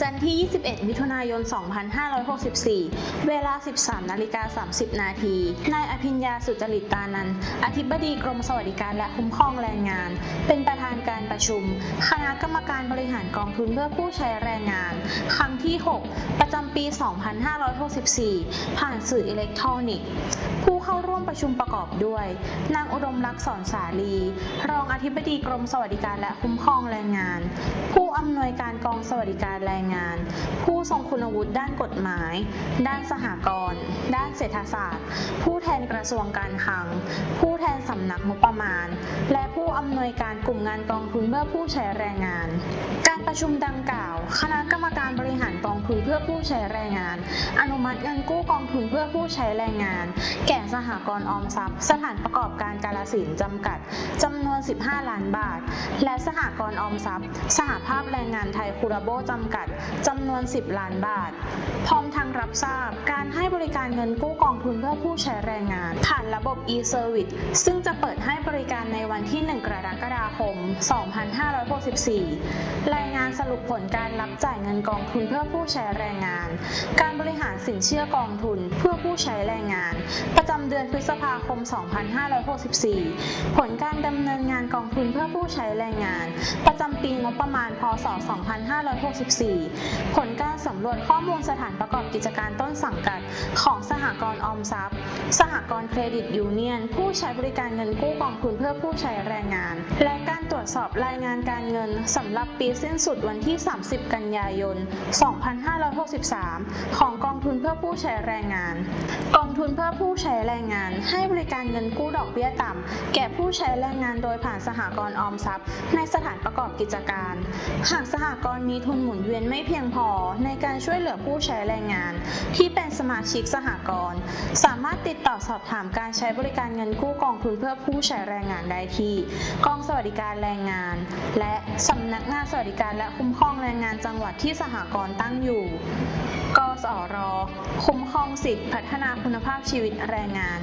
จันทร์ที่ 21 มิถุนายน 2564 เวลา 13 นาฬิกา 30 นาที นายอภิญญาสุจริตตานันท์อธิบดีกรมสวัสดิการและคุ้มครองแรงงาน เป็นประธานการประชุม คณะกรรมการบริหารกองทุนเพื่อผู้ใช้แรงงาน ครั้งที่ 6 ประจำปี 2564 ผ่านสื่ออิเล็กทรอนิกส์ผู้เข้าร่วมประชุมประกอบด้วย นางอุดมรักษ์สอนสาลี รองอธิบดีกรมสวัสดิการและคุ้มครองแรงงาน ผู้อำนวยการกองสวัสดิการแรงงาน ผู้ทรงคุณวุฒิด้านกฎหมาย ด้านสหกรณ์ ด้านเศรษฐศาสตร์ ผู้ นกระทรวงการคลัง ผู้แทนสำนักงบประมาณ และผู้อำนวยการกลุ่มงานกองทุนเพื่อผู้ใช้แรงงาน การประชุมดังกล่าว คณะกรรมการบริหารกองทุนเพื่อผู้ใช้แรงงาน อนุมัติเงินกู้กองทุนเพื่อผู้ใช้แรงงาน แก่สหกรณ์ออมทรัพย์ สถานประกอบการกาลสินจำกัดจำนวน 15 ล้านบาท และสหกรณ์ออมทรัพย์ สหภาพแรงงานไทยคูราโบจำกัดจำนวน 10 ล้านบาท พร้อมทั้งรับทราบ บริการเงินกู้กองทุนเพื่อผู้ใช้แรงงาน ผ่านระบบ e-service ซึ่งจะเปิดให้บริการในวันที่ 1 กรกฎาคม 2564 รายงานสรุปผลการรับจ่ายเงินกองทุนเพื่อผู้ใช้แรงงาน การบริหารสินเชื่อกองทุนเพื่อผู้ใช้แรงงาน ประจำเดือนพฤษภาคม 2564 ผลการดำเนินงานกองทุนเพื่อผู้ใช้แรงงาน ประจำปีงบประมาณ พศ 2564 ผลการสำรวจข้อมูลสถานประกอบกิจการต้นสังกัดของสหกรณ์ออมทรัพย์ สหกรณ์เครดิตยูเนียน ผู้ใช้บริการเงินกู้กองทุนเพื่อผู้ใช้แรงงาน และการตรวจสอบรายงานการเงินสำหรับปีสิ้นสุดวันที่ 30 กันยายน 2563 ของกองทุนเพื่อผู้ใช้แรงงาน กองทุนเพื่อผู้ใช้แรงงาน ให้บริการเงินกู้ดอกเบี้ยต่ำ แก่ผู้ใช้แรงงานโดยผ่านสหกรณ์ออมทรัพย์ ในสถานประกอบกิจการ หากสหกรณ์มีทุนหมุนเวียนไม่เพียงพอในการช่วยเหลือผู้ใช้แรงงาน ที่เป็นสมาชิกสหกรณ์สามารถติดต่อสอบถามการใช้บริการเงินกู้กองทุนเพื่อผู้ใช้แรงงานได้ที่กองสวัสดิการแรงงาน และสำนักงานสวัสดิการและคุ้มครองแรงงานจังหวัดที่สหกรณ์ตั้งอยู่ คุ้มครองสิทธิพัฒนาคุณภาพชีวิตแรงงาน